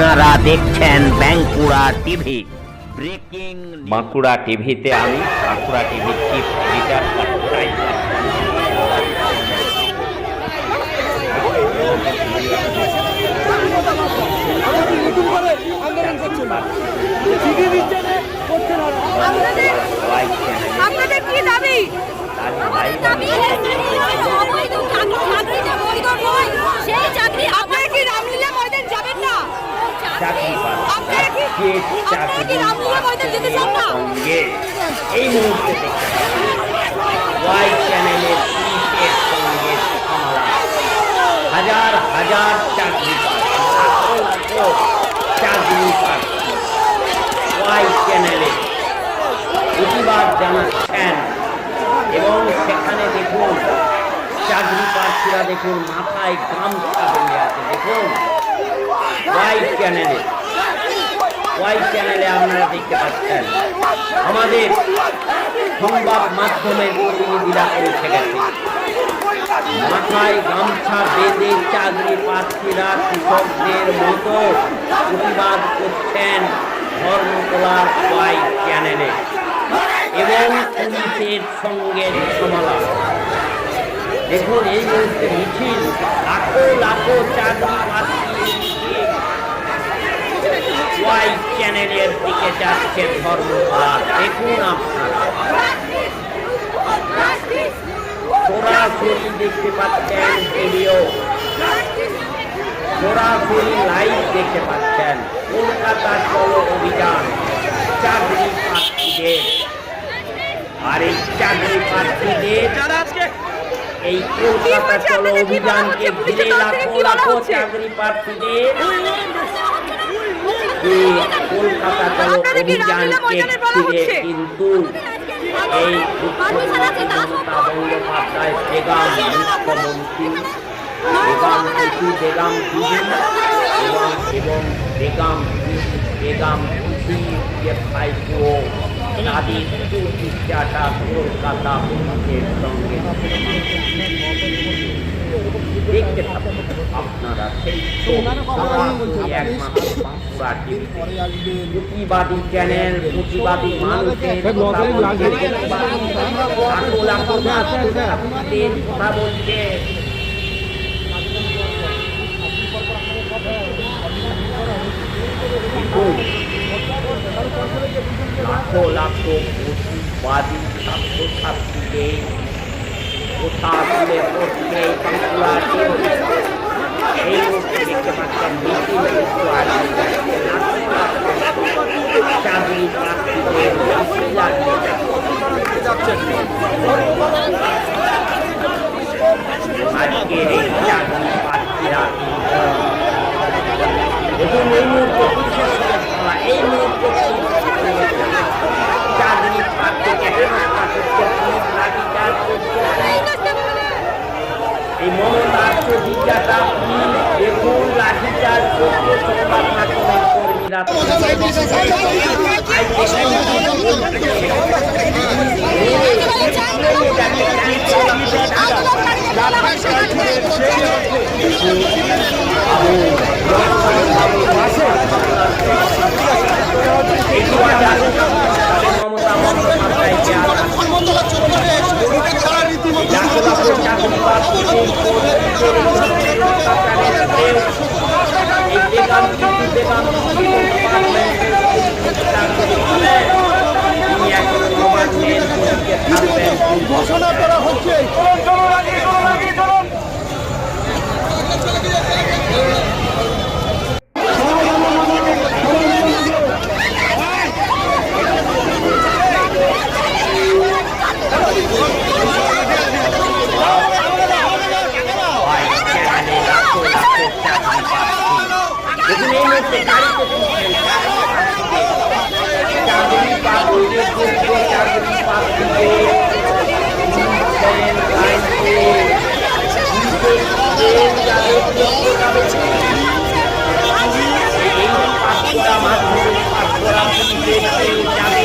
আপনারা দেখছেন Bankura TV. Breaking Bankura টিভিতে আমি বাঁকুড়া টিভির চিফ এডিটর কাট্টাই আপনাদের আপনাদের কি দাবি দাবি অবৈধ চাকরি চাকরি যে বৈধ নয় সেই চাকরি আপনারা কি রামলীলা ময়দান যাবেন না চাকরি পান। আপনারা কি যে আপনারা কি রামলীলা ময়দান যেতে চান না সঙ্গে এই মুহূর্তে দেখতে ওয়াই চ্যানেলের পুলিশের সঙ্গে হামলা হাজার হাজার চাকরি প্রার্থী, লাখো লাখো চাকরি প্রার্থী ওয়াই চ্যানেলে প্রতিবাদ জানাচ্ছেন এবং সেখানে দেখুন চাকরি প্রার্থীরা দেখুন মাথায় গামছা বেঁধে আছে দেখুন ওয়াই চ্যানেলে ওয়াই চ্যানেলে আপনারা দেখতে পাচ্ছেন। আমাদের সংবাদ মাধ্যমের প্রতিনিধিরা পৌঁছে গেছে। মাথায় গামছা বেঁধে চাকরি প্রার্থীরা কৃষকদের মতো প্রতিবাদ করছেন ধর্মতলার ওয়াই চ্যানেলে এবং পুলিশের সঙ্গে সমালাপ দেখুন, এই মুহূর্তে মিছিল, লাখো লাখো চাকরি প্রার্থী ওয়াই চ্যানেলের দিকে যাচ্ছে ধর্মতলা দেখুন আপনারা। দেখতে পাচ্ছেন ভিডিও। সরাসরি লাইভ দেখতে পাচ্ছেন। কলকাতা চলো অভিযান। চাকরি প্রার্থীদের। আর এই চাকরি প্রার্থীদের। এই কলকাতা চলো অভিযানকে ঘিরে লাখো লাখো চাকরি প্রার্থীদের। কলকাতা কি অভিযানকে ঘিরে কিন্তু এই মমতা বন্দ্যোপাধ্যায় বেগাম মুখ্যমন্ত্রী বেগাম মন্ত্রী বেগাম দিদি এবং এবং বেগাম বেগাম দিদি যে ভাইপো তাদের চিকিৎসাটা কলকাতা পুলিশের সঙ্গে দেখতে থাকুন আপনারা সেই সরাসরি একমাত্র বাঁকুড়া টিভি প্রতিবাদী চ্যানেল প্রতিবাদী মানুষের কথা বলছে, লাখো লাখো ছাত্রছাত্রীদের কথা বলছে দেখুন, লাখো লাখো প্রতিবাদী ছাত্রছাত্রীদের পড়ছে বাঁকুড়া টিভি এই মুহূর্তে দেখতে পাচ্ছেন লাখো লাখো চাকরি এই চাকরি প্রার্থীরা দেখুন এই মুহূর্তে পুলিশের সঙ্গে খেলা, এই মুহূর্তে চাকরি প্রার্থীকে হেনস্থা করছে পুলিশ লাঠিচার্জ করছে এই মমতার পুলিশ দেখুন লাঠিচার্জ করছে সংবাদ মাধ্যমের কর্মীরা আজ মমতা বন্দ্যোপাধ্যায়কে আঘাত ঘোষণা করা হচ্ছে দেখুন এই মুহূর্তে গাড়িতে তুলছেন চাকরি পাখিদের যোগ্য চাকরি পাখিদের তুলছেন গাড়িতে এই পাঁচটা মাধ্যমিক পাস করা পুলিশের কেউ যাবে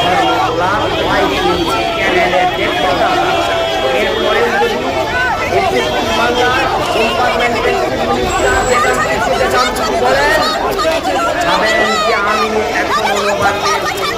বেগাম চান কিছু বলেন ভাবেন যে আমি এখনও যোগ্যতা রয়েছে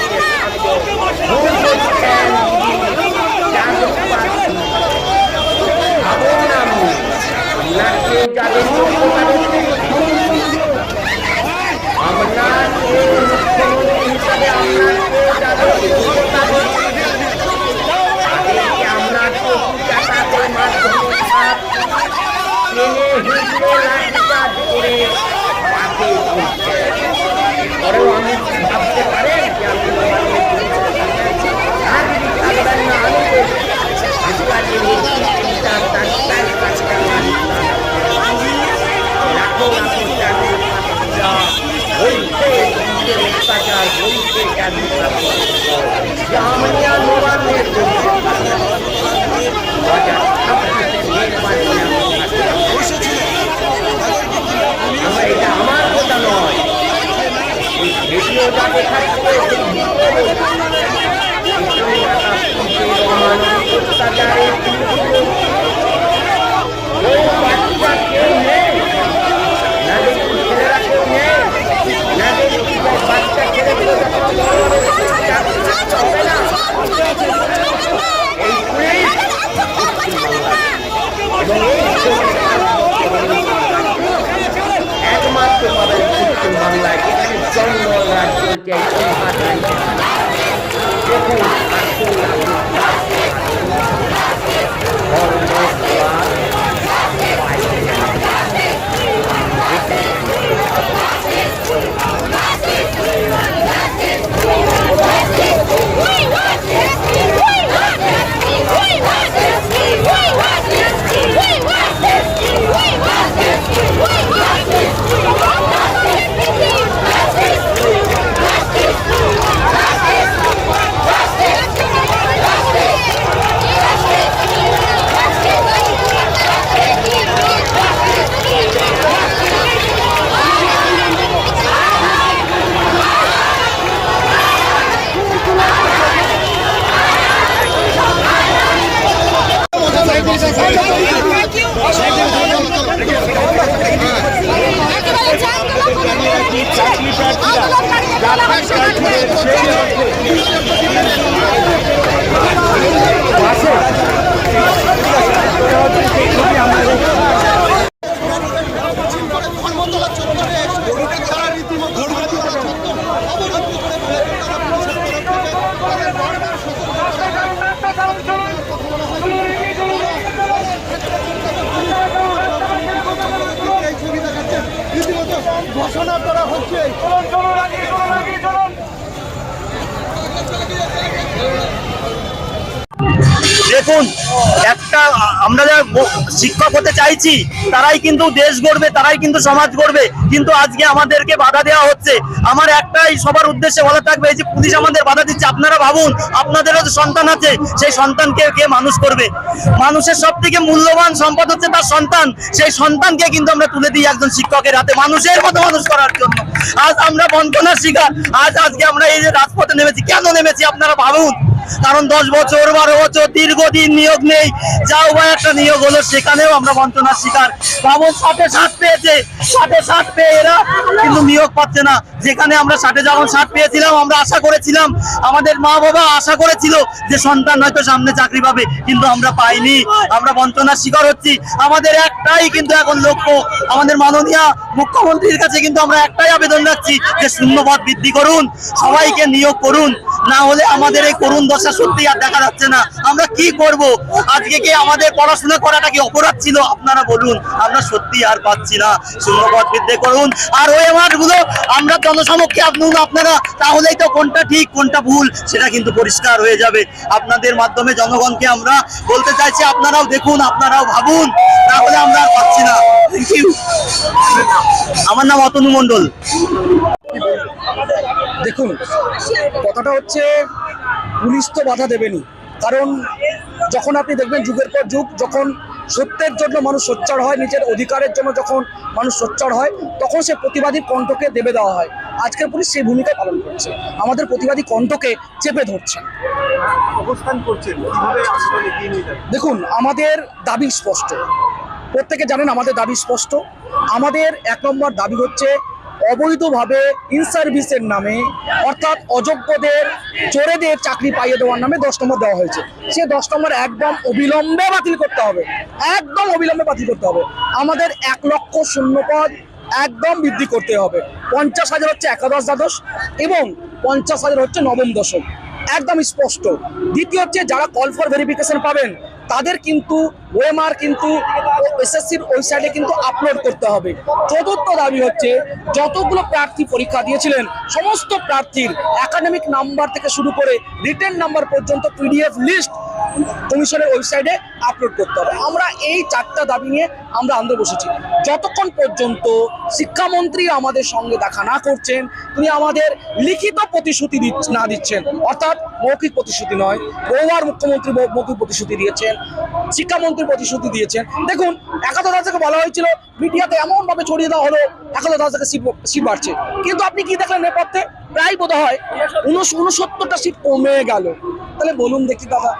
আপনাকে মুখ্যমন্ত্রী হিসাবে আপনাকে যাদের যোগ্যতা রয়েছে তাদেরকে আপনার চোখি টাকাদের মাধ্যমে হাত টেনে হিঁচড়ে লাঠিচার্জ করে মাঠে তুলছে পরেও আমি কি ভাবতে পারেন যে আমি নবান্নের আর যদি থাকবেন না আমি বলছি আজকালের এই চিন্তা তার তার কাছে আমার লাখো লাখো চাকরির প্রার্থীরা বলছে পুলিশের অত্যাচার বলছে চাকরি যে আমি আর নবান্নের জন্য দু হাজার ছাব্বিশের নির্বাচনে আমরা এটা আমার কথা নয় এই ভিডিওটা দেখাচ্ছে সেই ভিডিও অমানবিক অত্যাচারের ও বাচ্চা কেউ নেই না দেখি ছেলেরা কেউ নেই না দেখি বাচ্চা ছেলেগুলো যখন বড় বড় চাকরি করতে হবে না এই পুলিশ এবং এই একমাত্র পাবেন পশ্চিম বাংলায় যেখানে জঙ্গল রাজ দেখুন, একটা, আমরা যারা শিক্ষক হতে চাইছি, তারাই কিন্তু দেশ গড়বে, তারাই কিন্তু সমাজ গড়বে। কিন্তু আজকে আমাদেরকে বাধা দেওয়া হচ্ছে। আমার একটাই সবার উদ্দেশ্যে বলা থাকবে, এই যে পুলিশ আমাদের বাধা দিচ্ছে, আপনারা ভাবুন, আপনাদেরও যে সন্তান আছে, সেই সন্তানকে কে মানুষ করবে? মানুষের সব থেকে মূল্যবান সম্পদ হচ্ছে তার সন্তান। সেই সন্তানকে কিন্তু আমরা তুলে দিই একজন শিক্ষকের হাতে, মানুষের মতো মানুষ করার জন্য। আজ আমরা বঞ্চনার শিকার, আজ আজকে আমরা এই যে রাজপথে নেমেছি, কেন নেমেছি আপনারা ভাবুন? কারণ দশ বছর, বারো বছর দীর্ঘদিন নিয়োগ নেই। যাও বা একটা নিয়োগ হলো, সেখানেও আমরা বঞ্চনার শিকার। বাবন ষাটে ষাট পেয়েছে ষাটে ষাট পেয়ে এরা কিন্তু নিয়োগ পাচ্ছে না। যেখানে আমরা ষাটে যখন ষাট পেয়েছিলাম, আমরা আশা করেছিলাম। আমাদের মা বাবা আশা করেছিল যে সন্তান হয়তো সামনে চাকরি পাবে, কিন্তু আমরা পাইনি। আমরা বঞ্চনার শিকার হচ্ছি। আমাদের একটাই কিন্তু এখন লক্ষ্য, আমাদের মাননীয় মুখ্যমন্ত্রীর কাছে কিন্তু আমরা একটাই আবেদন রাখছি যে শূন্যপদ বৃদ্ধি করুন, সবাইকে নিয়োগ করুন। না হলে আমাদের এই করুণ দশা সত্যি আর দেখা যাচ্ছে না। আমরা কি করব? আজকে কি আমাদের পড়াশোনা করাটা কি অপরাধ ছিল? আপনারা বলুন। আমরা সত্যি আর পাচ্ছি না। শূন্যপদ বৃদ্ধি করুন। আর ওই মাঠগুলো আমরা জনসমক্ষে আপনুন আপনারা। তাহলেই তো কোনটা ঠিক, কোনটা ভুল, সেটা কিন্তু পরিষ্কার হয়ে যাবে। আপনাদের মাধ্যমে জনগণকে আমরা বলতে চাইছি, আপনারাও দেখুন, আপনারাও ভাবুন। তাহলে আমরা আর পাচ্ছি না। থ্যাংক ইউ আমার নাম অতনু মণ্ডল। দেখুন কথাটা হচ্ছে পুলিশ তো বাধা দেবেনি। কারণ যখন আপনি দেখবেন যুগের পর যুগ যখন সত্যের জন্য মানুষ সোচ্চার হয় নিজের অধিকারের জন্য যখন মানুষ সোচ্চার হয় তখন সে প্রতিবাদী কণ্ঠকে দেবে দেওয়া হয়। আজকের পুলিশ সেই ভূমিকা পালন করছে। আমাদের প্রতিবাদী কণ্ঠকে চেপে ধরছে। দেখুন আমাদের দাবি স্পষ্ট। প্রত্যেকে জানেন আমাদের দাবি স্পষ্ট। আমাদের এক নম্বর দাবি হচ্ছে অবৈধভাবে ইন সার্ভিসের নামে, অর্থাৎ অযোগ্যদের, চোরেদের চাকরি পাইয়ে দেওয়ার নামে দশ নম্বর দেওয়া হয়েছে। সে দশ নম্বর একদম অবিলম্বে বাতিল করতে হবে। একদম অবিলম্বে বাতিল করতে হবে। আমাদের এক লক্ষ শূন্য পদ একদম বৃদ্ধি করতে হবে। পঞ্চাশ হাজার হচ্ছে একাদশ দ্বাদশ এবং পঞ্চাশ হাজার হচ্ছে নবম দশম। একদম স্পষ্ট। দ্বিতীয় হচ্ছে যারা কল ফর ভেরিফিকেশন পাবেন, তাদের কিন্তু ওএমআর কিন্তু এসএসসির ওয়েবসাইটে কিন্তু আপলোড করতে হবে। চতুর্থ দাবি হচ্ছে, যতগুলো প্রার্থী পরীক্ষা দিয়েছিলেন, সমস্ত প্রার্থীর একাডেমিক নাম্বার থেকে শুরু করে রিটেন নাম্বার পর্যন্ত পিডিএফ লিস্ট কমিশনের ওয়েবসাইটে আপলোড করতে হবে। আমরা এই চারটা দাবি নিয়ে আমরা আন্দোলন বসেছি। যতক্ষণ পর্যন্ত শিক্ষামন্ত্রী আমাদের সঙ্গে দেখা না করছেন, তিনি আমাদের লিখিত প্রতিশ্রুতি না দিচ্ছেন, অর্থাৎ মৌখিক প্রতিশ্রুতি নয় বহুবার মুখ্যমন্ত্রী মৌখিক প্রতিশ্রুতি দিয়েছেন শিক্ষামন্ত্রী প্রতিশ্রুতি দিয়েছেন। দেখুন, একাদশ থেকে বলা হয়েছিল, মিডিয়াতে এমন ভাবে ছড়িয়ে দেওয়া হলো, একাদশ সিট সিট বাড়ছে। কিন্তু আপনি কি দেখলেন নেপথ্যে? প্রায় বোধ হয় উনসত্তরটা সিট কমে গেল। তাহলে বলুন দেখি দাদা।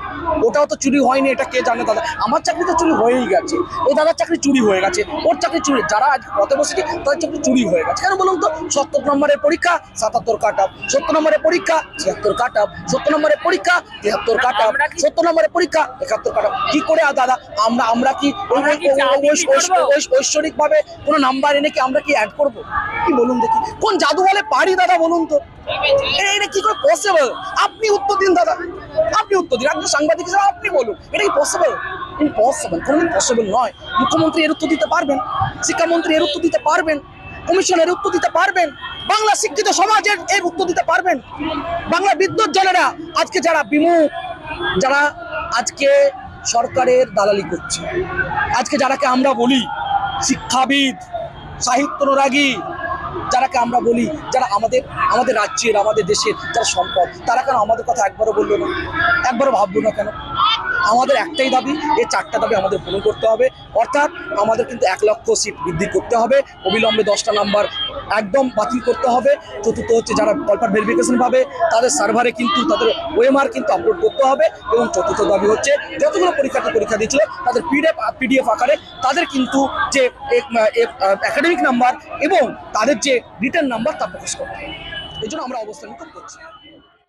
ওটাও তো চুরি হয়নি এটা কে জানে দাদা? আমার চাকরি তো চুরি হয়েই গেছে। ওই দাদার চাকরি চুরি হয়ে গেছে ওর চাকরি চুরি যারা আজ পথে বসেছে তাদের চাকরি চুরি হয়ে গেছে। কেন বলুন তো? সত্তর নম্বরের পরীক্ষা সাতাত্তর কাট আপ সত্তর নম্বরের পরীক্ষা ছিয়াত্তর কাট আপ সত্তর নম্বরের পরীক্ষা তিয়াত্তর কাট আপ সত্তর নম্বরের পরীক্ষা একাত্তর কাট আপ কি করে আর দাদা? আমরা আমরা কি ঐশ্বরিক ভাবে কোনো নাম্বার এনে কি আমরা কি অ্যাড করব? কি বলুন দেখি। কোন জাদু বলে পারি দাদা বলুন তো? এটা কি করে পসিবল আপনি উত্তর দিন, দাদা। আপনি উত্তর দিন আপনি সাংবাদিক হিসেবে আপনি বলুন, এটা কি পসিবল ইম্পসিবল কোনোদিন পসিবল নয়। মুখ্যমন্ত্রী এর উত্তর দিতে পারবেন, শিক্ষামন্ত্রী এর উত্তর দিতে পারবেন কমিশনের উত্তর দিতে পারবেন, বাংলা শিক্ষিত সমাজের এই উত্তর দিতে পারবেন। বাংলা বিদ্যুৎ জনেরা, আজকে যারা বিমুখ, যারা আজকে সরকারের দালালি করছে, আজকে যারাকে আমরা বলি শিক্ষাবিদ, সাহিত্য অনুরাগী যারাকে আমরা বলি যারা আমাদের আমাদের রাজ্যের, আমাদের দেশের যারা সম্পদ, তারা কেন আমাদের কথা একবারও বলল না? একবারও ভাবলো না কেন? আমাদের একটাই দাবি, এই চারটা দাবি আমাদের পূরণ করতে হবে। অর্থাৎ আমাদের কিন্তু এক লক্ষ সিট বৃদ্ধি করতে হবে। অবিলম্বে দশটা নাম্বার একদম বাতিল করতে হবে। চতুর্থ হচ্ছে যারা কলপার ভেরিফিকেশন পাবে, তাদের সার্ভারে কিন্তু তাদের ওএমআর কিন্তু আপলোড করতে হবে এবং চতুর্থ দাবি হচ্ছে যতগুলো পরীক্ষার্থী পরীক্ষা দিয়েছিল, তাদের পিডিএফ পিডিএফ আকারে তাদের কিন্তু যে একাডেমিক নাম্বার এবং তাদের যে রিটার্ন নাম্বার তা প্রকাশ করতে হবে। এই জন্য আমরা অবস্থান করছি।